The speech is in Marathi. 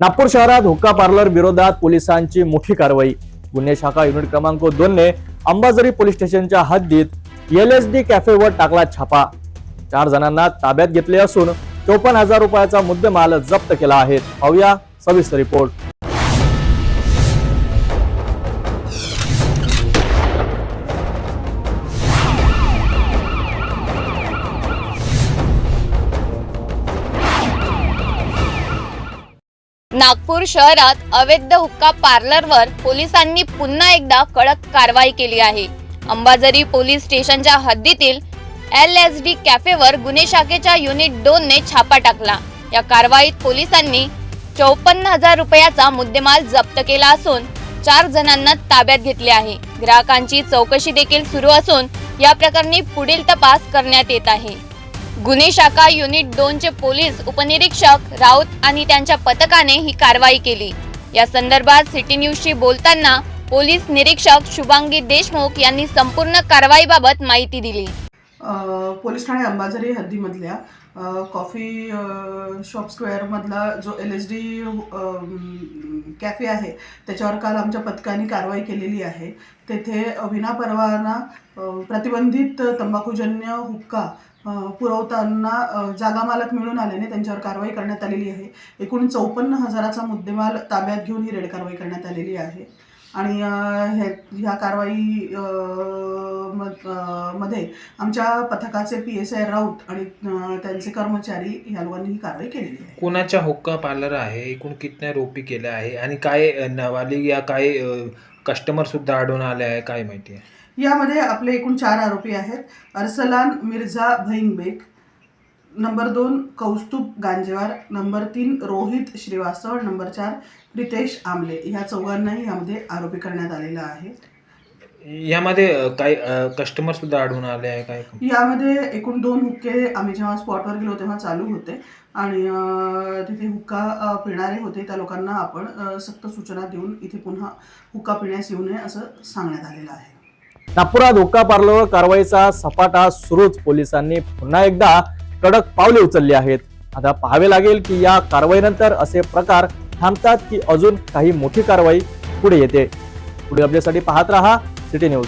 नागपूर शहरात हुक्का पार्लर विरोधात पोलिसांची मोठी कारवाई. गुन्हे शाखा युनिट क्रमांक दोन ने अंबाझरी पोलीस स्टेशनच्या हद्दीत एल एस डी कॅफेवर टाकला छापा. चार जणांना ताब्यात घेतले असून चोपन्न हजार रुपयाचा मुद्देमाल जप्त केला आहे. पाहूया सविस्तर रिपोर्ट. नागपूर शहरात अवैध हुक्का पार्लरवर पोलिसांनी पुन्हा एकदा कडक कारवाई केली आहे. अंबाझरी पोलीस स्टेशनच्या हद्दीतील एल एस डी कॅफेवर गुन्हे शाखेच्या युनिट दोन ने छापा टाकला. या कारवाईत पोलिसांनी चौपन्न हजार रुपयाचा मुद्देमाल जप्त केला असून चार जणांना ताब्यात घेतले आहे. ग्राहकांची चौकशी देखील सुरू असून या प्रकरणी पुढील तपास करण्यात येत आहे. गुन्हे शाखा युनिट दोनचे पोलीस उपनिरीक्षक राऊत आणि त्यांच्या पथकाने ही कारवाई केली. या संदर्भात सिटी न्यूजशी बोलताना पोलीस निरीक्षक शुभांगी देशमुख यांनी संपूर्ण कारवाईबाबत माहिती दिली. पोलीस ठाणे अंबाझरी हद्दीमधल्या कॉफी शॉप स्क्वेअरमधला जो एल एच डी कॅफे आहे त्याच्यावर काल आमच्या पथकाने कारवाई केलेली आहे. तेथे विनापरवाना प्रतिबंधित तंबाखूजन्य हुक्का पुरवताना जागा मालक मिळून आल्याने त्यांच्यावर कारवाई करण्यात आलेली आहे. एकूण चौपन्न हजाराचा मुद्देमाल ताब्यात घेऊन ही रेड कारवाई करण्यात आलेली आहे. आणि हे ह्या कारवाई मध्ये आमच्या पथकाचे पी एस आय राऊत आणि त्यांचे कर्मचारी ह्या लोकांनी ही कारवाई केलेली आहे. कोणाच्या हुक्का पार्लर आहे? एकूण कितन्या रोपी केल्या आहे? आणि काय नावाली या काय कस्टमर सुद्धा आढळून आले आहे? काय माहिती आहे? यामध्ये आपले एकूण चार आरोपी आहेत. अरसलान मिर्झा भैंगबेग नंबर दोन कौस्तुभ गांजेवार. नंबर तीन रोहित श्रीवास्तव. नंबर चार प्रितेश आमले. ह्या चौघांनाही यामध्ये आरोपी करण्यात आलेला आहे. यामध्ये काय कस्टमर सुद्धा आढळून आले आहे काय? यामध्ये एकूण दोन हुक्के आम्ही जेव्हा स्पॉटवर गेलो तेव्हा चालू होते. आणि तिथे हुक्का पिणारे होते. त्या लोकांना आपण सक्त सूचना देऊन इथे पुन्हा हुक्का पिण्यास येऊ नये असं सांगण्यात आलेलं आहे. नागपुरात हुक्का पार्लरवर कारवाईचा सपाटा सुरूच. पोलिसांनी पुन्हा एकदा कडक पावले उचलली आहेत. आता पाहावे लागेल की या कारवाईनंतर असे प्रकार थांबतात की अजून काही मोठी कारवाई पुढे येते. पुढे अपडेटसाठी पाहत रहा. City news.